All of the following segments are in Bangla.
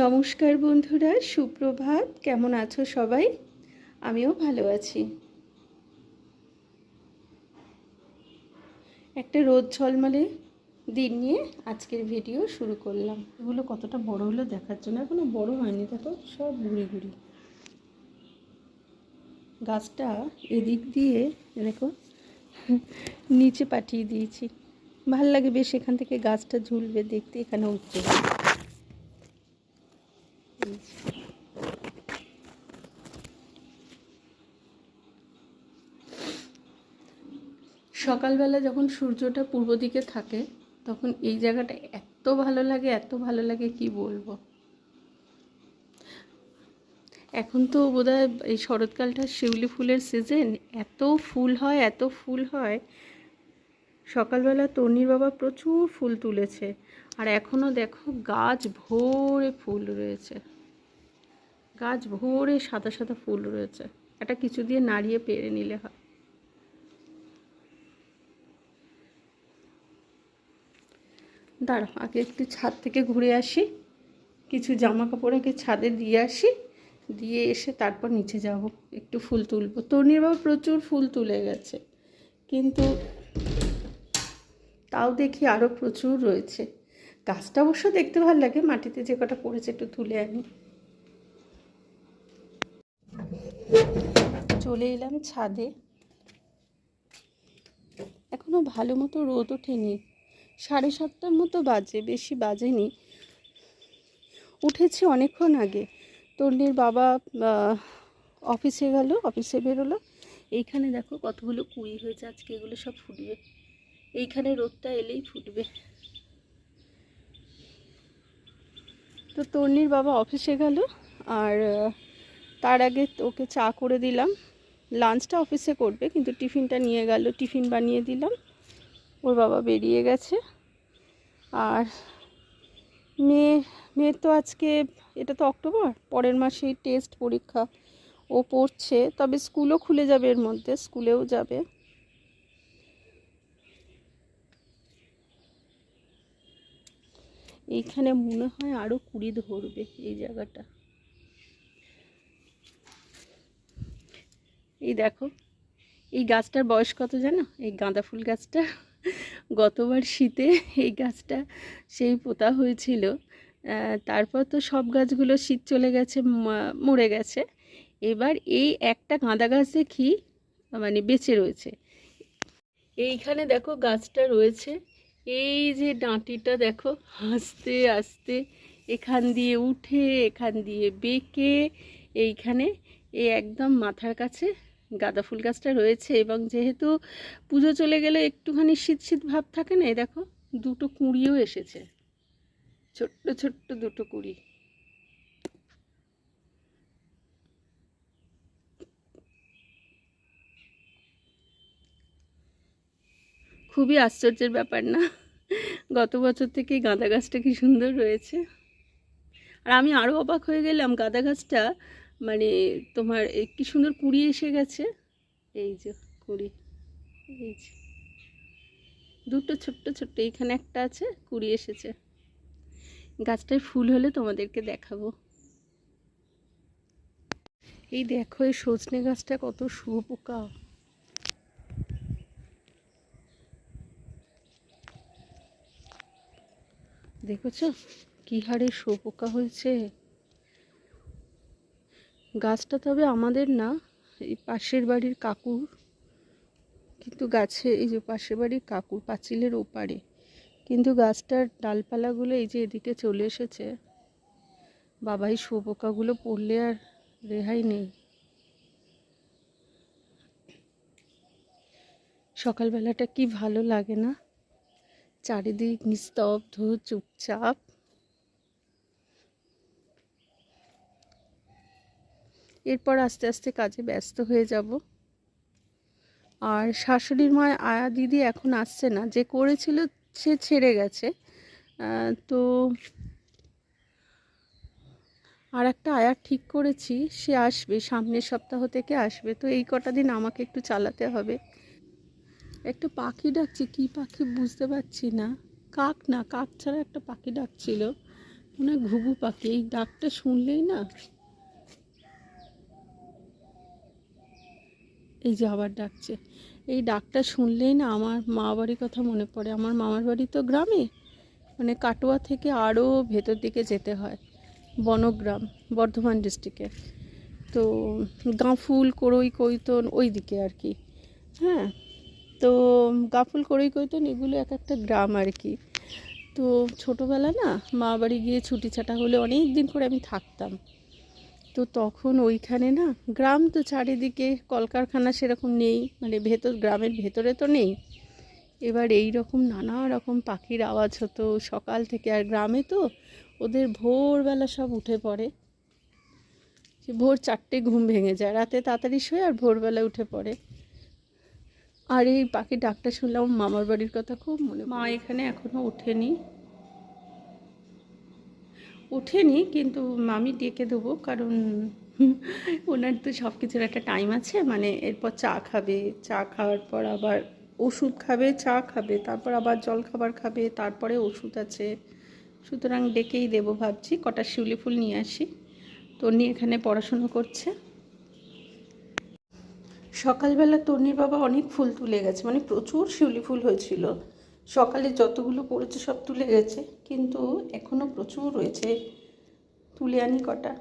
নমস্কার বন্ধুরা, সুপ্রভাত। কেমন আছো সবাই? আমিও ভালো আছি। একটা রোদ ঝলমলে দিন নিয়ে আজকের ভিডিও শুরু করলাম। এগুলো কতটা বড় হলো দেখার জন্য এখনও বড় হয়নি, দেখো সব ঘুরি ঘুরি। গাছটা এদিক দিয়ে, দেখো, নিচে পাঠিয়ে দিয়েছি। ভালো লাগে বেশ এখান থেকে গাছটা ঝুলবে, দেখতে এখানে উঠছে সকালবেলা যখন সূর্যটা পূর্ব দিকে থাকে, তখন এই জায়গাটা এত ভালো লাগে, এত ভালো লাগে কি বলব? এখন তো বোধহয় এই শরৎকালটা শিউলি ফুলের সিজন এত ফুল হয়, এত ফুল হয়। সকালবেলা তন্নির বাবা প্রচুর ফুল তুলেছে। আর এখনও দেখো গাছ ভরে ফুল রয়েছে। গাছ ভোরে সাদা সাদা ফুল রয়েছে। এটা কিছু দিয়ে নাড়িয়ে পেরে নিলে হয়। দাঁড়া আগে একটু ছাদ থেকে ঘুরে আসি। কিছু জামা কাপড় আগে ছাদে দিয়ে আসি। দিয়ে এসে তারপর নিচে যাব। একটু ফুল তুলবো। তনির বাবা প্রচুর ফুল তুলে গেছে। কিন্তু তাও দেখি আরও প্রচুর রয়েছে। গাছটা অবশ্য দেখতে ভালো লাগে, মাটিতে যে কটা পড়েছে একটু তুলে আনি। চলে এলাম ছাদে। এখনও ভালো মতো রোদ ওঠেনি। সাড়ে সাতটার মতো বাজে, বেশি বাজেনি। উঠেছি অনেকক্ষণ আগে। তন্ডির বাবা অফিসে গেল, অফিসে বেরোলো। এইখানে দেখো কতগুলো কুড়ি হয়েছে আজকে, এগুলো সব ফুটবে। এইখানে রোদটা এলেই ফুটবে। তো তন্নির বাবা অফিসে গেল, আর তার আগে ওকে চা করে দিলাম। লাঞ্চটা অফিসে করবে, কিন্তু টিফিনটা নিয়ে গেল, টিফিন বানিয়ে দিলাম। ওর বাবা বেরিয়ে গেছে। আর মেয়ে, মেয়ের তো আজকে, এটা তো অক্টোবর, পরের মাসেই টেস্ট পরীক্ষা। ও পড়ছে, তবে স্কুলও খুলে যাবে এর মধ্যে, স্কুলেও যাবে। এইখানে মনে হয় আরও কুড়ি ধরবে এই জায়গাটা। এই দেখো, এই গাছটার বয়স কত জানো? এই গাঁদা ফুল গাছটা। গতবার শীতে এই গাছটা সেই পোতা হয়েছিল। তারপর তো সব গাছগুলো শীত চলে গেছে মরে গেছে। এবার এই একটা গাঁদা গাছ দেখি মানে বেঁচে রয়েছে। এইখানে দেখো গাছটা রয়েছে। এই যে ডাঁটিটা দেখো আস্তে আস্তে এখান দিয়ে উঠে, এখান দিয়ে বেঁকে, এইখানে এই একদম মাথার কাছে গাঁদা ফুল গাছটা রয়েছে এবং যেহেতু পুজো চলে গেলে একটুখানি শীত শীত ভাব থাকে না দেখো, দুটো কুঁড়িও এসেছে। ছোট্ট ছোট্ট দুটো কুঁড়ি। খুবই আশ্চর্যের ব্যাপার না? গত বছর থেকেই গাঁদা গাছটা কি সুন্দর রয়েছে? আর আমি আরও অবাক হয়ে গেলাম, গাঁদা গাছটা মানে তোমার কি সুন্দর কুড়ি এসে গেছে? এই যে কুড়ি, এই যে। দুটো ছোট্ট ছোট্ট, এইখানে একটা আছে, কুড়ি এসেছে। গাছটায় ফুল হলে তোমাদেরকে দেখাবো। এই দেখো, এই সজনে গাছটা কত শুয়োপোকা। দেখেছ? কি হারে শুয়োপোকা হয়েছে। গাছটা তবে আমাদের না, এই পাশের বাড়ির কাকুর। কিন্তু গাছে, এই যে পাশের বাড়ির কাকুর পাঁচিলের ওপারে। কিন্তু গাছটার ডালপালাগুলো এই যে এদিকে চলে এসেছে। বাবাই শুয়োপোকাগুলো পড়লে আর রেহাই নেই। সকালবেলাটা কি ভালো লাগে না? চারিদিক নিস্তব্ধ, চুপচাপ। এরপর আস্তে আস্তে কাজে ব্যস্ত হয়ে যাব। আর শাশুড়ির মা আয়া দিদি এখন আসছে না, যে করেছিল সে ছেড়ে গেছে। তো আর একটা আয়া ঠিক করেছি, সে আসবে, সামনের সপ্তাহ থেকে আসবে। তো এই কটা দিন আমাকে একটু চালাতে হবে। একটা পাখি ডাকছে, কি পাখি বুঝতে পারছি না। কাক না, কাক ছাড়া একটা পাখি ডাকছিল। মানে ঘুঘু পাখি, এই ডাকটা শুনলেই না এই যে আবার ডাকছে। এই ডাকটা শুনলেই না আমার মা বাড়ির কথা মনে পড়ে। আমার মামার বাড়ি তো গ্রামে। মানে কাটোয়া থেকে আরও ভেতর দিকে যেতে হয়। বনগ্রাম, বর্ধমান ডিস্ট্রিক্টে তো গাঁফুল করই কৈতন ওই দিকে আর কি। হ্যাঁ? তো গাফুল করই কৈতন এগুলো এক একটা গ্রাম আর কি। তো ছোটোবেলা না মা বাড়ি গিয়ে ছুটি ছাটা হলে অনেক দিন করে আমি থাকতাম। তো তখন ওইখানে না, গ্রাম তো চারিদিকে কলকারখানা সেরকম নেই মানে ভেতর, গ্রামের ভেতরে তো নেই। এবার এই রকম নানা রকম পাখির আওয়াজ হতো, সকাল থেকে আর গ্রামে তো ওদের ভোরবেলা সব উঠে পড়ে। ভোর চারটে ঘুম ভেঙে যায়, রাতে তাড়াতাড়ি শোয় আর ভোরবেলা উঠে পড়ে। আর এই পাখির ডাকটা শুনলাম, মামার বাড়ির কথা খুব মনে মা এখানে এখনও ওঠেনি। ওঠেনি, কিন্তু আমি ডেকে দেবো, কারণ ওনার তো সব কিছুর একটা টাইম আছে মানে এরপর চা খাবে, চা খাওয়ার পর আবার ওষুধ খাবে, চা খাবে, তারপর আবার জল খাবার খাবে, তারপরে ওষুধ আছে। সুতরাং ডেকেই দেবো ভাবছি, কটা শিউলি ফুল নিয়ে আসি। তন্নি এখানে পড়াশুনো করছে। সকালবেলা তন্নির বাবা অনেক ফুল তুলে গেছে মানে প্রচুর শিউলি ফুল হয়েছিল। সকালে যতগুলো পড়েছে সব তুলে গেছে কিন্তু এখনও প্রচুর রয়েছে তুলে আনি কটা।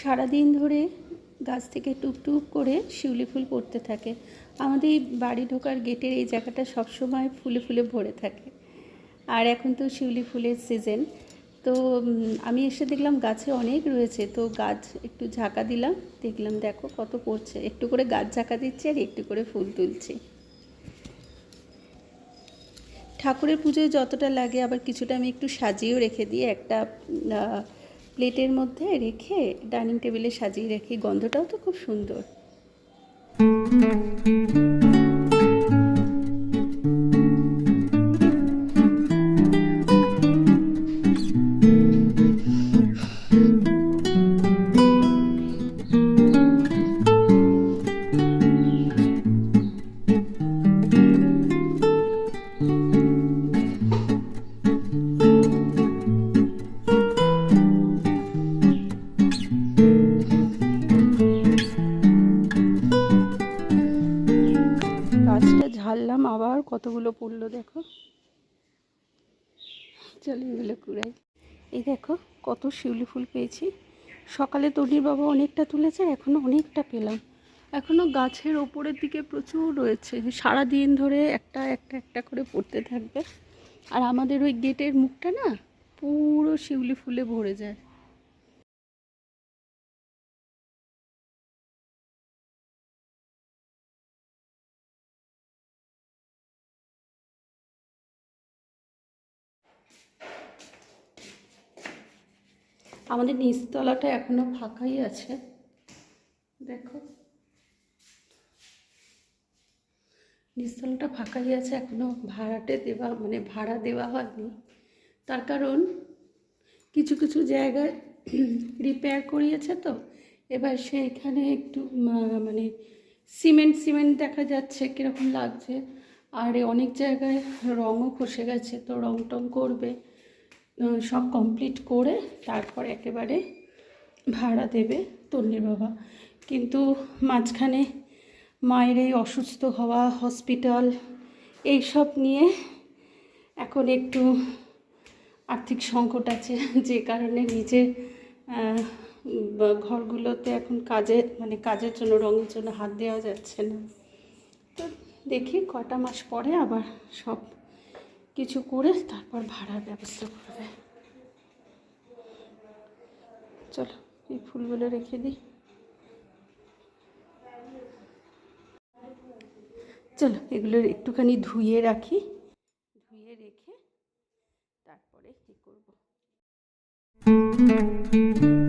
সারাদিন ধরে গাছ থেকে টুপটুপ করে শিউলি ফুল পড়তে থাকে। আমাদের এই বাড়ি ঢোকার গেটের এই জায়গাটা সবসময় ফুলে ফুলে ভরে থাকে। আর এখন তো শিউলি ফুলের সিজন। তো আমি এসে দেখলাম গাছে অনেক রয়েছে। তো গাছ একটু ঝাঁকা দিলাম। দেখলাম, দেখো কত পড়ছে। একটু করে গাছ ঝাঁকা দিচ্ছে আর একটু করে ফুল তুলছি। ঠাকুরের পুজোয় যতটা লাগে আবার কিছুটা আমি একটু সাজিয়েও রেখে দিই। একটা প্লেটের মধ্যে রেখে ডাইনিং টেবিলে সাজিয়ে রেখে গন্ধটাও তো খুব সুন্দর। কতগুলো পড়ল দেখো? চলো এগুলো কুড়াই এই দেখো, কত শিউলি ফুল পেয়েছি। সকালে তনির বাবা অনেকটা তুলেছে এখনও অনেকটা পেলাম। এখনও গাছের ওপরের দিকে প্রচুর রয়েছে। সারা দিন ধরে একটা একটা একটা করে পড়তে থাকবে। আর আমাদের ওই গেটের মুখটা না, পুরো শিউলি ফুলে ভরে যায়। আমাদের নিচতলাটা এখনও ফাঁকাই আছে। দেখো। নিচতলাটা ফাঁকাই আছে, এখনও ভাড়াটে দেওয়া মানে ভাড়া দেওয়া হয়নি। তার কারণ কিছু কিছু জায়গায় রিপেয়ার করিয়েছে তো। এবার সেইখানে একটু মানে সিমেন্ট সিমেন্ট দেখা যাচ্ছে কীরকম লাগছে। আর অনেক জায়গায় রঙও খসে গেছে, তো রং টং করবে। সব কমপ্লিট করে তারপর একেবারে ভাড়া দেবে তন্নির বাবা। কিন্তু মাঝখানে মায়ের এই অসুস্থ হওয়া হসপিটাল এইসব নিয়ে এখন একটু আর্থিক সংকট আছে, যে কারণে নিজে ঘরগুলোতে এখন কাজে মানে কাজের জন্য, রঙের জন্য হাত দেওয়া যাচ্ছে না। তো দেখি কটা মাস পরে আবার সব কিছু করে তারপর ভাড়ার ব্যবস্থা করবে চলো, এই ফুলগুলো রেখে দিই। চলো, এগুলো একটুখানি ধুয়ে রাখি। ধুয়ে রেখে তারপরে কী you.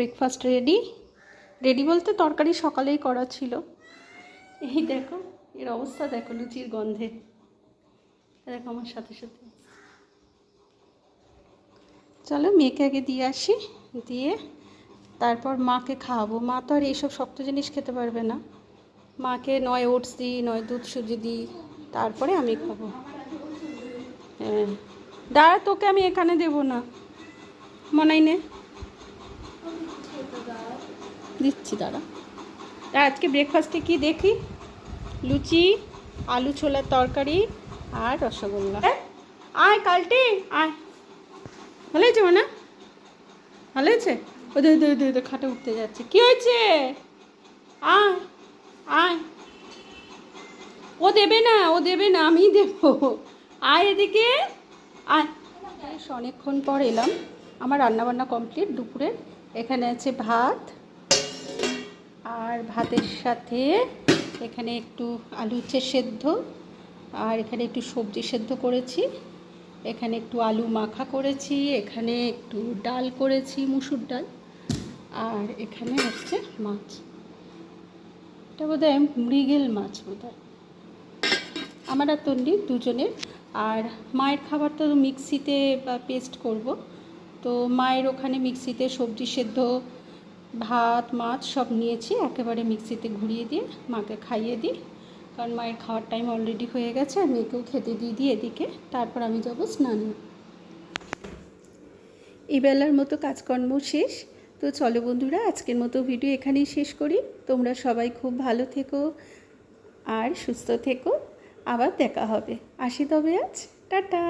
ব্রেকফাস্ট রেডি রেডি বলতে তরকারি সকালেই করা ছিল। এই দেখো, এর অবস্থা দেখো, লুচির গন্ধে। দেখো আমার সাথে সাথে। চলো মেয়েকে আগে দিয়ে আসি, দিয়ে তারপর মাকে খাওয়াবো। মা তো আর এইসব শক্ত জিনিস খেতে পারবে না। মাকে নয় ওটস দিই, নয় দুধ সুজি দিই, তারপরে আমি খাব। হ্যাঁ। দাঁড়া, তোকে আমি এখানে দেবো না। মনাই নে। দিচ্ছি দাঁড়া। তা আজকে ব্রেকফাস্টে কি দেখি? লুচি আলু ছোলার তরকারি আর রসগোল্লা। আয় কালটি আয়। ভালো হয়েছে না ভালো হয়েছে? ওদের ওদের ওদের ওদের খাটে উঠতে যাচ্ছে। কি হয়েছে? আয় আয়। ও দেবে না ও দেবে না আমি দেবো। আয় এদিকে আয়। অনেকক্ষণ পর এলাম। আমার রান্নাবান্না কমপ্লিট দুপুরে। এখানে আছে ভাত আর ভাতের সাথে এখানে একটু আলু উচ্ছে সেদ্ধ, আর এখানে একটু সবজি সেদ্ধ করেছি। এখানে একটু আলু মাখা করেছি, এখানে একটু ডাল করেছি, মুসুর ডাল, আর এখানে হচ্ছে মাছ। এটা বোধ হয় মৃগেল মাছ বোধ হয় আমার আর তন্ডি দুজনের, আর মায়ের খাবার তো মিক্সিতে পেস্ট করব। তো মায়ের ওখানে মিক্সিতে সবজি সেদ্ধ ভাত, মাছ সব নিয়েছি, একেবারে মিক্সিতে ঘুরিয়ে দিয়ে মাকে খাইয়ে দিই। কারণ মায়ের খাওয়ার টাইম অলরেডি হয়ে গেছে, আর মেয়েকেও খেতে দিয়ে দিই এদিকে। তারপর আমি যাব স্নানে। এই বেলার মতো কাজকর্ম শেষ। তো চলো বন্ধুরা, আজকের মতো ভিডিও এখানেই শেষ করি। তোমরা সবাই খুব ভালো থেকো আর সুস্থ থেকো। আবার দেখা হবে। আসি তবে আজ। টাটা!